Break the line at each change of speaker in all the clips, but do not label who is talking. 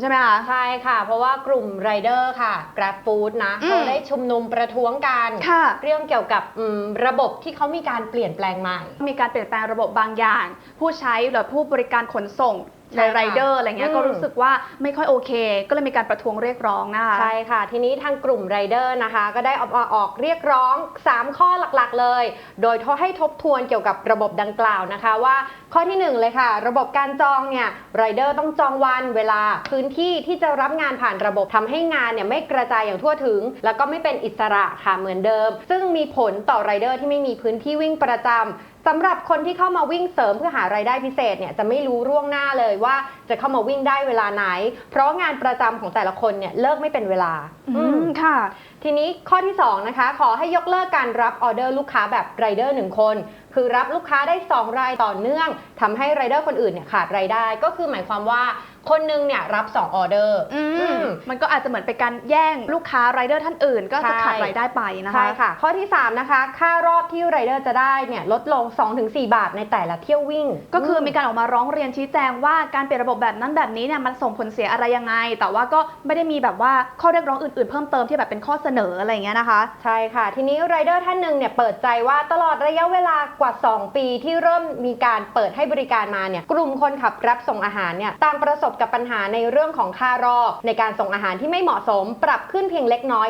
ใช่ไหมคะ
ใช่ค่ะ เพราะว่ากลุ่มไรเดอร์ค่ะ Grab Food นะ
อืม
เขาได้ชุมนุมประท้วงกัน
ค่ะ
เรื่องเกี่ยวกับอืมระบบที่เขามีการเปลี่ยนแปลงใหม่
มีการเปลี่ยนแปลงระบบบางอย่าง ผู้ใช้หรือผู้บริการขนส่ง
ใช่
ใน
ค่ะ
ไรเดอร์อะไรเงี้ย
อืม
ก็รู้สึกว่าไม่ค่อยโอเค ก็เลยมีการประท้วงเรียกร้องนะคะ
ใช่ค่ะ ทีนี้ทางกลุ่มไรเดอร์นะคะ ก็ได้ออกมาออกเรียกร้อง 3 ข้อหลักๆเลย โดยให้ทบทวนเกี่ยวกับระบบดังกล่าวนะคะ ว่า ข้อทีหนึ่1 เลยค่ะ ระบบการจองเนี่ยไรเดอร์ต้องจองวันเวลาพื้นที่ที่จะรับงานผ่านระบบทำให้งานเนี่ยไม่กระจายอย่างทั่วถึง แล้วก็ไม่เป็นอิสระค่ะเหมือนเดิม ซึ่งมีผลต่อไรเดอร์ที่ไม่มีพื้นที่วิ่งประจำสำหรับคนที่เข้ามาวิ่งเสริมเพื่อหารายได้พิเศษเนี่ยจะไม่รู้ร่วงหน้าเลยว่าจะเข้ามาวิ่งได้เวลาไหน เพราะงานประจำของแต่ละคนเนี่ยเลิกไม่เป็นเวลา
อื
อื
ม
ม
ค่ะ
ทีนี้ข้อที่2นะคะขอให้ยกเลิกการรับออเดอร์ลูกค้าแบบไรเดอร์หนึ่งคน คือรับลูกค้าได้ 2 รายต่อเนื่องทำให้ไรเดอร์คนอื่นเนี่ยขาดรายได้ ก็คือหมายความว่าคนหนึงเนี่ยรับ2ออเดอร์
อื
อื
ม
ม
มันก็อาจจะเหมือนเป็นการแย่งลูกค้ารายเดอร์ท่านอื่น ก็จะ
ใช่
ขาดรายได้ไปนะคะ
ใช่ค่ะ ข้อที่ 3 นะคะ ค่ารอบที่ไรเดอร์จะได้เนี่ยลดลง 2-4 บาทในแต่ละเที่ยววิ่ง
ก็คือมีการออกมาร้องเรียนชี้แจงว่าการเปลี่ยนระบบแบบนั้นแบบนี้เนี่ยมันส่งผลเสียอะไรยังไง แต่ว่าก็ไม่ได้มีแบบว่าข้อเรียกร้องอื่นๆ เพิ่มเติมที่แบบเป็นข้อเสนออะไรอย่างเงี้ยนะคะ
ใช่ค่ะ ทีนี้ไรเดอร์ท่านหนึ่งเนี่ยเปิดใจว่าตลอดระยะเวลากว่า 2 ปีที่เริ่มมีการเปิดให้บริการมาเนี่ยกลุ่มคนขับรับส่งอาหารเนี่ยต่างประสบกับปัญหาในเรื่องของค่ารอบในการส่งอาหารที่ไม่เหมาะสม ปรับขึ้นเพียงเล็กน้อย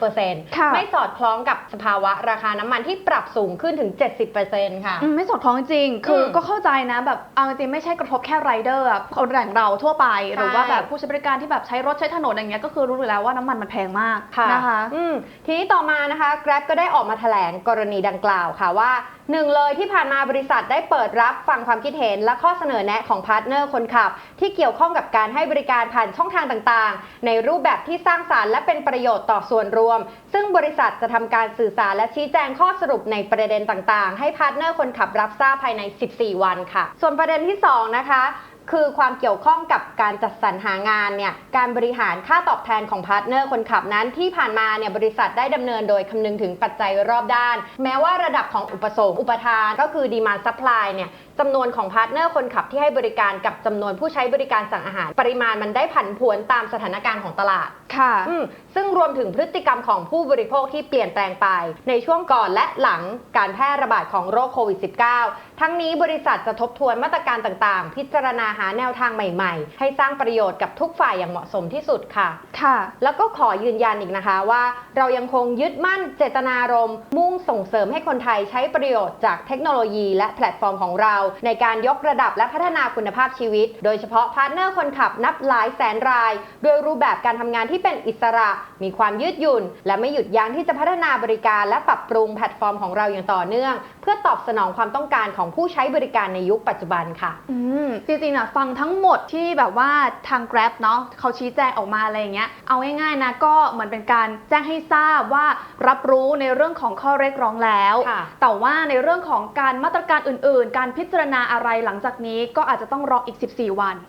30%
ค่ะ
ไม่สอดคล้องกับสภาวะราคาน้ำมันที่ปรับสูงขึ้นถึง 70%ค่ะ
อืมไม่สอดคล้องจริงๆคืออ
ม
ก็เข้าใจนะแบบเอาจริงๆไม่ใช่กระทบแค่ไรเดอร์อะคนแรงเราทั่วไป
ใช่
หรือว่าแบบผู้ใช้บริการที่แบบใช้รถใช้ถนนอย่างเงี้ยก็คือรู้อยู่แล้วว่าน้ำมันมันแพงมาก
ค่ะ
นะคะ
อืมทีนี้ต่อมานะคะ Grab ก็ได้ออกมาแถลงกรณีดังกล่าวค่ะว่าหนึ่งเลยที่ผ่านมาบริษัทได้เปิดรับฟังความคิดเห็นและข้อเสนอแนะของพาร์ทเนอร์คนขับ ที่เกี่ยวข้องกับการให้บริการผ่านช่องทางต่างๆ ในรูปแบบที่สร้างสารรค์และเป็นประโยชน์ต่อส่วนรวม ซึ่งบริษัทจะทำการสื่อสารและชี้แจงข้อสรุปในประเด็นต่างๆ ให้พาร์ทเนอร์คนขับรับทราบภายใน 14 วันค่ะ ส่วนประเด็นที่สองนะคะ คือความเกี่ยวข้องกับการจัดสรรหางานเนี่ยการบริหารค่าตอบแทนของพาร์ทเนอร์คนขับนั้นที่ผ่านมาเนี่ยบริษัทได้ดำเนินโดยคำนึงถึงปัจจัยรอบด้าน แม้ว่าระดับของอุปสงค์อุปทานก็คือดีมาซัพพลายเนี่ยจำนวนของพาร์ทเนอร์คนขับที่ให้บริการกับจำนวนผู้ใช้บริการสั่งอาหาร ปริมาณมันได้ผันผวนตามสถานการณ์ของตลาด
ค่ะ
อืมซึ่งรวมถึงพฤติกรรมของผู้บริโภคที่เปลี่ยนแปลงไป ในช่วงก่อนและหลังการแพร่ระบาดของโรคโควิด -19 ทั้งนี้บริษัทจะทบทวนมาตรการต่างๆ พิจารณาหาแนวทางใหม่ๆ ให้สร้างประโยชน์กับทุกฝ่ายอย่างเหมาะสมที่สุดค่ะ
ค่ะ
แล้วก็ขอยืนยันอีกนะคะว่าเรายังคงยึดมั่นเจตนารมณ์มุ่งส่งเสริมให้คนไทยใช้ประโยชน์จากเทคโนโลยี และแพลตฟอร์มของเรา ในการยกระดับและพัฒนาคุณภาพชีวิต โดยเฉพาะพาร์ทเนอร์คนขับนับหลายแสนรายด้วยรูปแบบการทำงานที่เป็นอิสระ มีความยืดหยุ่น และไม่หยุดยั้งที่จะพัฒนาบริการและปรับปรุงแพลตฟอร์มของเราอย่างต่อเนื่อง เพื่อตอบสนองความต้องการของผู้ใช้บริการในยุคปัจจุบันค่ะ
อืม จริงๆนะฟังทั้งหมดที่แบบว่าทาง Grab เนาะเขาชี้แจงออกมาอะไรอย่างเงี้ยเอาง่ายๆนะก็เหมือนเป็นการแจ้งให้ทราบว่ารับรู้ในเรื่องของข้อเรียกร้องแล้ว
ค่ะ
แต่ว่าในเรื่องของการมาตรการอื่นๆ การพิจารณาอะไรหลังจากนี้ก็อาจจะต้องรออีก 14 วัน